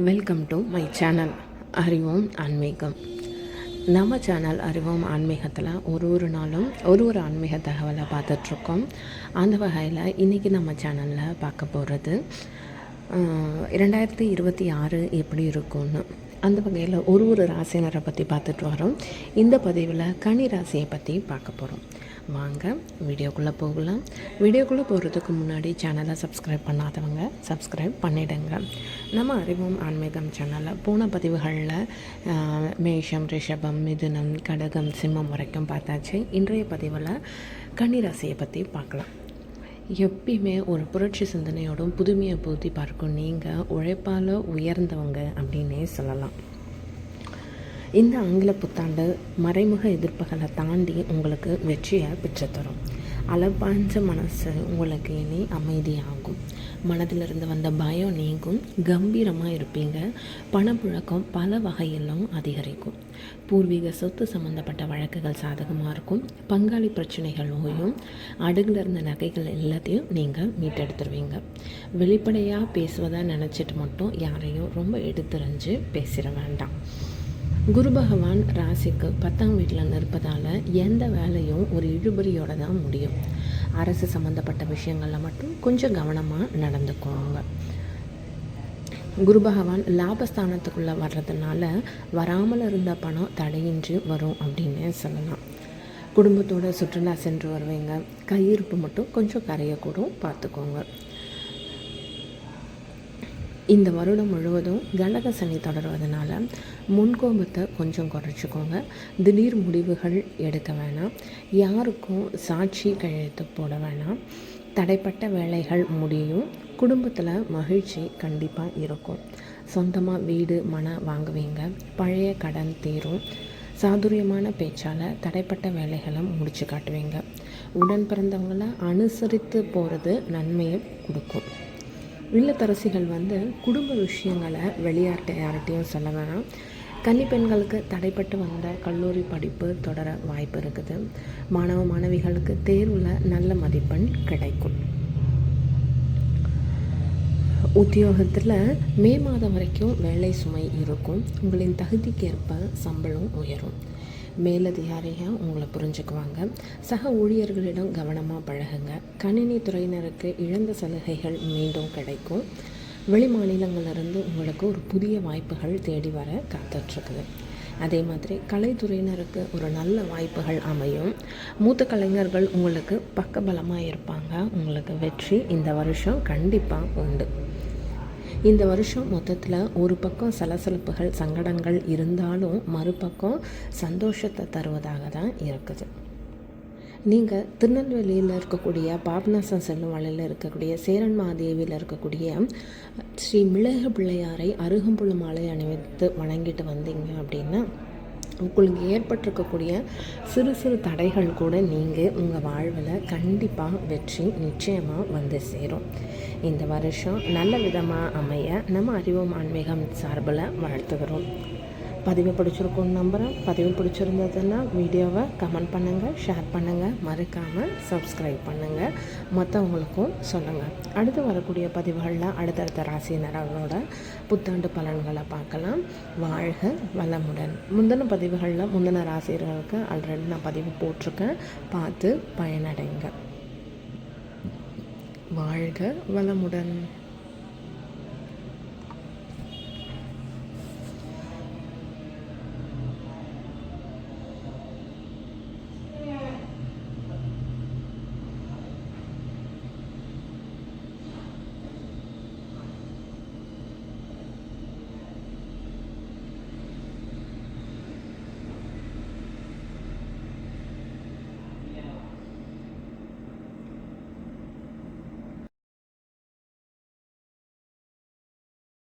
Welcome to my channel அறிவோம் ஆன்மீகம் நம்ம சேனல் அறிவோம் ஆன்மீகத்தில் ஒரு ஒரு நாளும் ஒரு ஒரு ஆன்மீக தகவலை பார்த்துட்ருக்கோம். அந்த வகையில் இன்றைக்கி நம்ம சேனலில் பார்க்க போகிறது இரண்டாயிரத்தி இருபத்தி ஆறு எப்படி இருக்கும்னு. அந்த வகையில் ஒரு ஒரு ராசினரை பற்றி பார்த்துட்டு வரோம். இந்த பதிவில் கனி ராசியை பற்றி பார்க்க போகிறோம் வாங்க வீடியோக்குள்ளே போகலாம். வீடியோக்குள்ளே போகிறதுக்கு முன்னாடி சேனலை சப்ஸ்கிரைப் பண்ணாதவங்க சப்ஸ்கிரைப் பண்ணிடுங்க. நம்ம அறிவோம் ஆன்மீகம் சேனலில் போன பதிவுகளில் மேஷம் ரிஷபம் மிதுனம் கடகம் சிம்மம் வரைக்கும் பார்த்தாச்சு. இன்றைய பதிவில் கன்னிராசியை பற்றி பார்க்கலாம். எப்பயுமே ஒரு புரட்சி சிந்தனையோடும் புதுமையை பூத்தி பார்க்கும் நீங்கள் உழைப்பால் உயர்ந்தவங்க அப்படின்னே சொல்லலாம். இந்த ஆங்கில புத்தாண்டு மறைமுக எதிர்ப்புகளை தாண்டி உங்களுக்கு வெற்றியை பெற்றுத்தரும். அளப்பாஞ்ச மனசு உங்களுக்கு இனி அமைதியாகும். மனதிலிருந்து வந்த பயம் நீங்கும். கம்பீரமாக இருப்பீங்க. பணப்புழக்கம் பல வகையிலும் அதிகரிக்கும். பூர்வீக சொத்து சம்மந்தப்பட்ட வழக்குகள் சாதகமாக இருக்கும். பங்காளி பிரச்சனைகள் ஓயும் அடுகில் இருந்த நகைகள் எல்லாத்தையும் நீங்கள் மீட்டெடுத்துருவீங்க. வெளிப்படையாக பேசுவதாக நினச்சிட்டு மட்டும் யாரையும் ரொம்ப எடுத்துரைஞ்சு பேசிட வேண்டாம். குரு பகவான் ராசிக்கு பத்தாம் வீட்டில் நிற்பதால் எந்த வேலையும் ஒரு இழுபறியோடு தான் முடியும். அரசு சம்மந்தப்பட்ட விஷயங்களில் மட்டும் கொஞ்சம் கவனமாக நடந்துக்கோங்க. குரு பகவான் லாபஸ்தானத்துக்குள்ளே வர்றதுனால வராமல் இருந்த பணம் தடையின்றி வரும் அப்படின்னு சொல்லலாம். குடும்பத்தோடு சுற்றுலா சென்று வருவீங்க. கையிருப்பு மட்டும் கொஞ்சம் கரையக்கூடும். பார்த்துக்கோங்க. இந்த வருடம் முழுவதும் கனக சனி தொடர்வதனால முன்கோபத்தை கொஞ்சம் குறைச்சிக்கோங்க. திடீர் முடிவுகள் எடுக்க வேணாம். யாருக்கும் சாட்சி கையெழுத்து போட வேணாம். தடைப்பட்ட வேலைகள் முடியும். குடும்பத்தில் மகிழ்ச்சி கண்டிப்பாக இருக்கும். சொந்தமாக வீடு மன வாங்குவீங்க. பழைய கடன் தீரும். சாதுரியமான பேச்சால் தடைப்பட்ட வேலைகளை முடிச்சு காட்டுவீங்க. உடன் பிறந்தவங்களை அனுசரித்து போகிறது நன்மையை கொடுக்கும். இல்லத்தரசிகள் வந்து குடும்ப விஷயங்களை வெளியாட்ட யார்கிட்டையும் சொல்ல வேணாம். கன்னி பெண்களுக்கு தடைப்பட்டு வந்த கல்லூரி படிப்பு தொடர வாய்ப்பு இருக்குது. மாணவ மாணவிகளுக்கு தேர்வில் நல்ல மதிப்பெண் கிடைக்கும். உத்தியோகத்தில் மே மாதம் வரைக்கும் வேலை சுமை இருக்கும். உங்களின் தகுதிக்கேற்ப சம்பளம் உயரும். மேலதிகாரியாக உங்களை புரிஞ்சுக்குவாங்க. சக ஊழியர்களிடம் கவனமாக பழகுங்க. கணினி துறையினருக்கு இழந்த சலுகைகள் மீண்டும் கிடைக்கும். வெளி மாநிலங்களிலிருந்து உங்களுக்கு ஒரு புதிய வாய்ப்புகள் தேடி வர காத்துட்ருக்குது. அதே மாதிரி கலைத்துறையினருக்கு ஒரு நல்ல வாய்ப்புகள் அமையும். மூத்த கலைஞர்கள் உங்களுக்கு பக்கபலமாக இருப்பாங்க. உங்களுக்கு வெற்றி இந்த வருஷம் கண்டிப்பாக உண்டு. இந்த வருஷம் மொத்தத்தில் ஒரு பக்கம் சலசலப்புகள் சங்கடங்கள் இருந்தாலும் மறுபக்கம் சந்தோஷத்தை தருவதாக தான் இருக்குது. நீங்கள் திருநெல்வேலியில் இருக்கக்கூடிய பாபநாசம் செல்லும் வழியில் இருக்கக்கூடிய சேரன் மாதேவியில் இருக்கக்கூடிய ஸ்ரீ மிளகு பிள்ளையாரை அருகம்புள்ள மாலை அணிவித்து வணங்கிட்டு வந்தீங்க அப்படின்னா உங்களுக்கு ஏற்பட்டிருக்கக்கூடிய சிறு சிறு தடைகள் கூட நீங்கள் உங்கள் வாழ்வில் கண்டிப்பாக வெற்றி நிச்சயமாக வந்து சேரும். இந்த வருஷம் நல்ல விதமாக அமைய நம்ம அறிவோம் ஆன்மீகம் சார்பில் வாழ்த்துகிறோம். பதிவு பிடிச்சிருக்கோன்னு நம்புகிறேன் பதிவு பிடிச்சிருந்ததுன்னா வீடியோவை கமெண்ட் பண்ணுங்கள் ஷேர் பண்ணுங்கள் மறக்காமல் சப்ஸ்கிரைப் பண்ணுங்கள் மற்றவங்களுக்கும் சொல்லுங்கள் அடுத்து வரக்கூடிய பதிவுகளில் அடுத்தடுத்த ராசினர்களோட புத்தாண்டு பலன்களை பார்க்கலாம். வாழ்க வளமுடன். முந்தின பதிவுகளில் முந்தின ராசியர்களுக்கு ஆல்ரெடி நான் பதிவு போட்டிருக்கேன். பார்த்து பயனடைங்க. வாழ்க வளமுடன்.